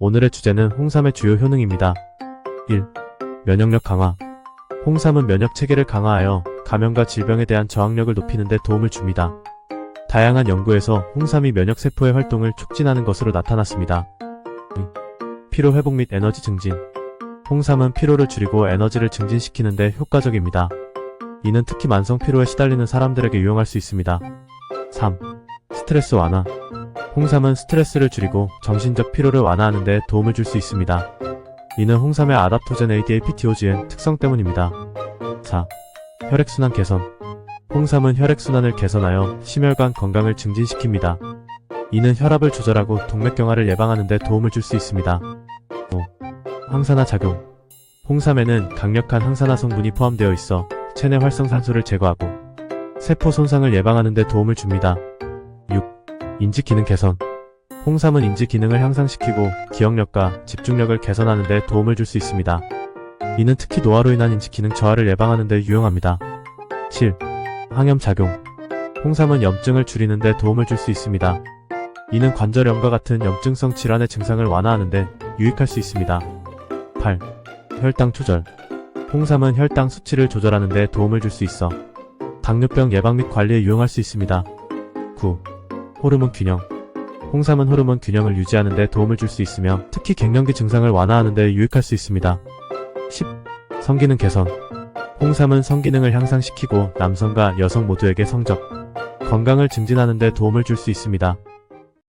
오늘의 주제는 홍삼의 주요 효능입니다. 1. 면역력 강화. 홍삼은 면역 체계를 강화하여 감염과 질병에 대한 저항력을 높이는 데 도움을 줍니다. 다양한 연구에서 홍삼이 면역 세포의 활동을 촉진하는 것으로 나타났습니다. 2. 피로 회복 및 에너지 증진. 홍삼은 피로를 줄이고 에너지를 증진시키는 데 효과적입니다. 이는 특히 만성 피로에 시달리는 사람들에게 유용할 수 있습니다. 3. 스트레스 완화. 홍삼은 스트레스를 줄이고 정신적 피로를 완화하는 데 도움을 줄 수 있습니다. 이는 홍삼의 아답토젠 ADAPTOGN 특성 때문입니다. 4. 혈액순환 개선. 홍삼은 혈액순환을 개선하여 심혈관 건강을 증진시킵니다. 이는 혈압을 조절하고 동맥경화를 예방하는 데 도움을 줄 수 있습니다. 5. 항산화 작용. 홍삼에는 강력한 항산화 성분이 포함되어 있어 체내 활성산소를 제거하고 세포 손상을 예방하는 데 도움을 줍니다. 6. 인지 기능 개선. 홍삼은 인지 기능을 향상시키고 기억력과 집중력을 개선하는 데 도움을 줄 수 있습니다. 이는 특히 노화로 인한 인지 기능 저하를 예방하는 데 유용합니다. 7. 항염 작용. 홍삼은 염증을 줄이는 데 도움을 줄 수 있습니다. 이는 관절염과 같은 염증성 질환의 증상을 완화하는 데 유익할 수 있습니다. 8. 혈당 조절. 홍삼은 혈당 수치를 조절하는 데 도움을 줄 수 있어 당뇨병 예방 및 관리에 유용할 수 있습니다. 9. 호르몬 균형. 홍삼은 호르몬 균형을 유지하는 데 도움을 줄 수 있으며 특히 갱년기 증상을 완화하는 데 유익할 수 있습니다. 10. 성기능 개선. 홍삼은 성기능을 향상시키고 남성과 여성 모두에게 성적, 건강을 증진하는 데 도움을 줄 수 있습니다.